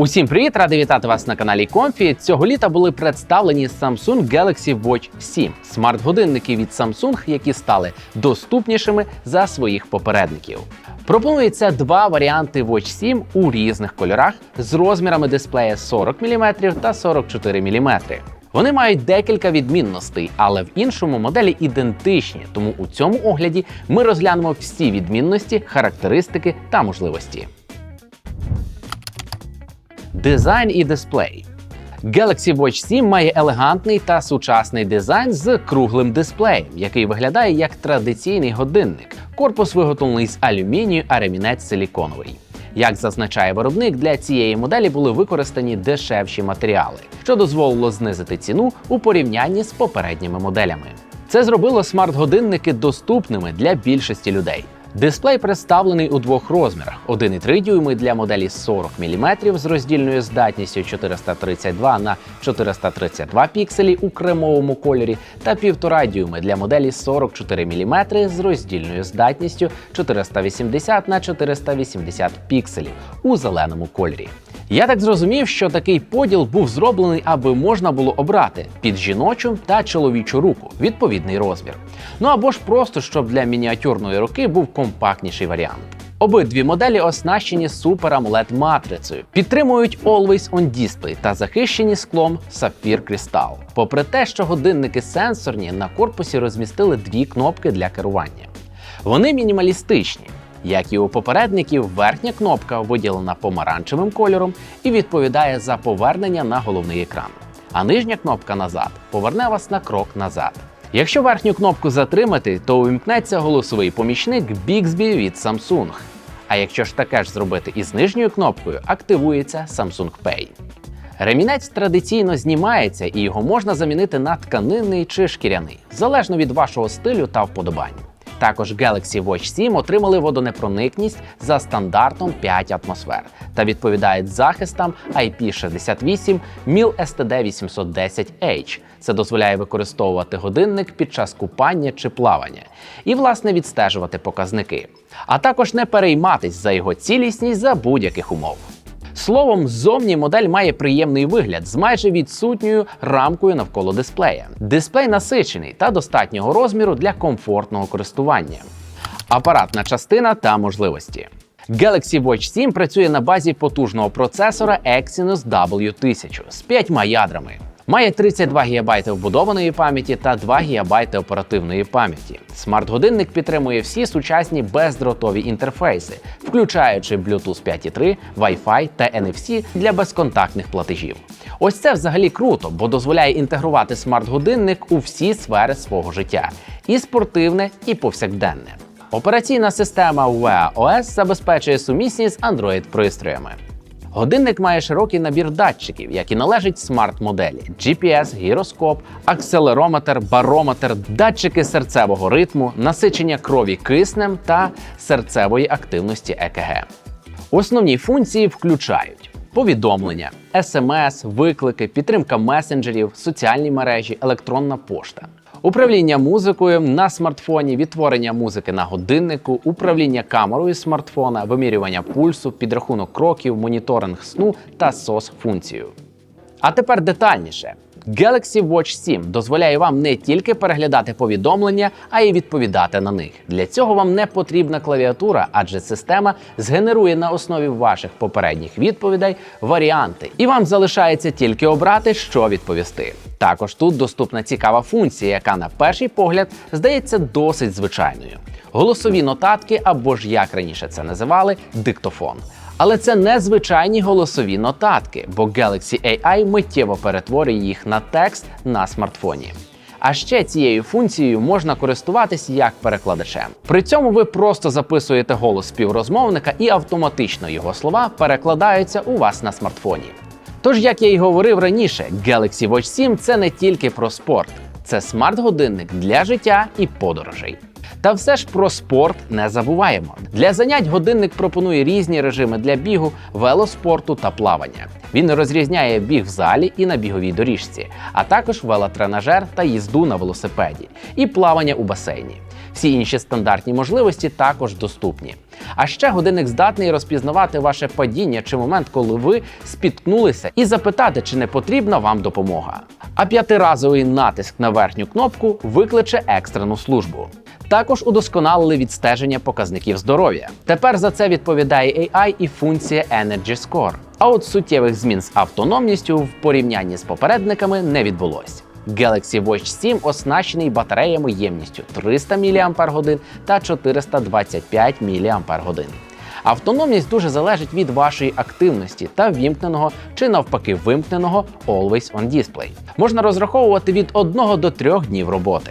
Усім привіт! Радий вітати вас на каналі Комфі. Цього літа були представлені Samsung Galaxy Watch 7 смарт-годинники від Samsung, які стали доступнішими за своїх попередників. Пропонується два варіанти Watch 7 у різних кольорах з розмірами дисплея 40 мм та 44 мм. Вони мають декілька відмінностей, але в іншому моделі ідентичні. Тому у цьому огляді ми розглянемо всі відмінності, характеристики та можливості. Дизайн і дисплей. Galaxy Watch 7 має елегантний та сучасний дизайн з круглим дисплеєм, який виглядає як традиційний годинник. Корпус виготовлений з алюмінію, а ремінець силіконовий. Як зазначає виробник, для цієї моделі були використані дешевші матеріали, що дозволило знизити ціну у порівнянні з попередніми моделями. Це зробило смарт-годинники доступними для більшості людей. Дисплей представлений у двох розмірах: 1,3 дюйми для моделі 40 мм з роздільною здатністю 432 на 432 пікселі у кремовому кольорі, та 1,5 дюйми для моделі 44 мм з роздільною здатністю 480 на 480 пікселів у зеленому кольорі. Я так зрозумів, що такий поділ був зроблений, аби можна було обрати під жіночу та чоловічу руку відповідний розмір. Ну або ж просто щоб для мініатюрної руки був компактніший варіант. Обидві моделі оснащені Super AMOLED матрицею, підтримують Always On Display та захищені склом Sapphire Crystal. Попри те, що годинники сенсорні, на корпусі розмістили дві кнопки для керування. Вони мінімалістичні. Як і у попередників, верхня кнопка виділена помаранчевим кольором і відповідає за повернення на головний екран. А нижня кнопка назад поверне вас на крок назад. Якщо верхню кнопку затримати, то увімкнеться голосовий помічник Bixby від Samsung. А якщо ж таке ж зробити із нижньою кнопкою, активується Samsung Pay. Ремінець традиційно знімається і його можна замінити на тканинний чи шкіряний, залежно від вашого стилю та вподобань. Також Galaxy Watch 7 отримали водонепроникність за стандартом 5 атмосфер та відповідають захистам IP68 MIL STD 810H. Це дозволяє використовувати годинник під час купання чи плавання і, власне, відстежувати показники, а також не перейматись за його цілісність за будь-яких умов. Словом, зовні модель має приємний вигляд з майже відсутньою рамкою навколо дисплея. Дисплей насичений та достатнього розміру для комфортного користування. Апаратна частина та можливості. Galaxy Watch 7 працює на базі потужного процесора Exynos W1000 з 5 ядрами. Має 32 ГБ вбудованої пам'яті та 2 ГБ оперативної пам'яті. Смарт-годинник підтримує всі сучасні бездротові інтерфейси, включаючи Bluetooth 5.3, Wi-Fi та NFC для безконтактних платежів. Ось це взагалі круто, бо дозволяє інтегрувати смарт-годинник у всі сфери свого життя: і спортивне, і повсякденне. Операційна система Wear OS забезпечує сумісність з Android-пристроями. Годинник має широкий набір датчиків, які належать смарт-моделі: GPS, гіроскоп, акселерометр, барометр, датчики серцевого ритму, насичення крові киснем та серцевої активності ЕКГ. Основні функції включають повідомлення, смс, виклики, підтримка месенджерів, соціальні мережі, електронна пошта. Управління музикою на смартфоні, відтворення музики на годиннику, управління камерою смартфона, вимірювання пульсу, підрахунок кроків, моніторинг сну та сос функцію. А тепер детальніше. Galaxy Watch 7 дозволяє вам не тільки переглядати повідомлення, а й відповідати на них. Для цього вам не потрібна клавіатура, адже система згенерує на основі ваших попередніх відповідей варіанти, і вам залишається тільки обрати, що відповісти. Також тут доступна цікава функція, яка на перший погляд здається досить звичайною: голосові нотатки або ж як раніше це називали, диктофон. Але це не звичайні голосові нотатки, бо Galaxy AI миттєво перетворює їх на текст на смартфоні. А ще цією функцією можна користуватись як перекладачем. При цьому ви просто записуєте голос співрозмовника і автоматично його слова перекладаються у вас на смартфоні. Тож, як я й говорив раніше, Galaxy Watch 7 це не тільки про спорт, це смарт-годинник для життя і подорожей. Та все ж про спорт не забуваємо. Для занять годинник пропонує різні режими для бігу, велоспорту та плавання. Він розрізняє біг в залі і на біговій доріжці, а також велотренажер та їзду на велосипеді, і плавання у басейні. Всі інші стандартні можливості також доступні. А ще годинник здатний розпізнавати ваше падіння чи момент, коли ви спіткнулися, і запитати, чи не потрібна вам допомога. А п'ятиразовий натиск на верхню кнопку викличе екстрену службу. Також удосконалили відстеження показників здоров'я. Тепер за це відповідає AI і функція Energy Score. А от суттєвих змін з автономністю в порівнянні з попередниками не відбулось. Galaxy Watch 7 оснащений батареями ємністю 300 мАч та 425 мАч. Автономність дуже залежить від вашої активності та вімкненого чи навпаки вимкненого Always On Display. Можна розраховувати від 1 до 3 днів роботи.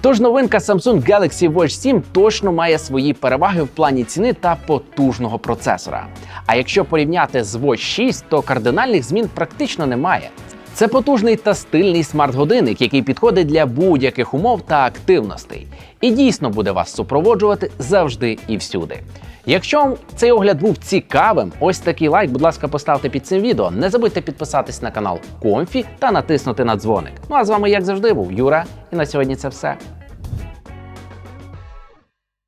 Тож новинка Samsung Galaxy Watch 7 точно має свої переваги в плані ціни та потужного процесора. А якщо порівняти з Watch 6, то кардинальних змін практично немає. Це потужний та стильний смарт-годинник, який підходить для будь-яких умов та активностей, і дійсно буде вас супроводжувати завжди і всюди. Якщо вам цей огляд був цікавим, ось такий лайк, будь ласка, поставте під цим відео. Не забудьте підписатись на канал Комфі та натиснути на дзвоник. Ну а з вами, як завжди, був Юра, і на сьогодні це все.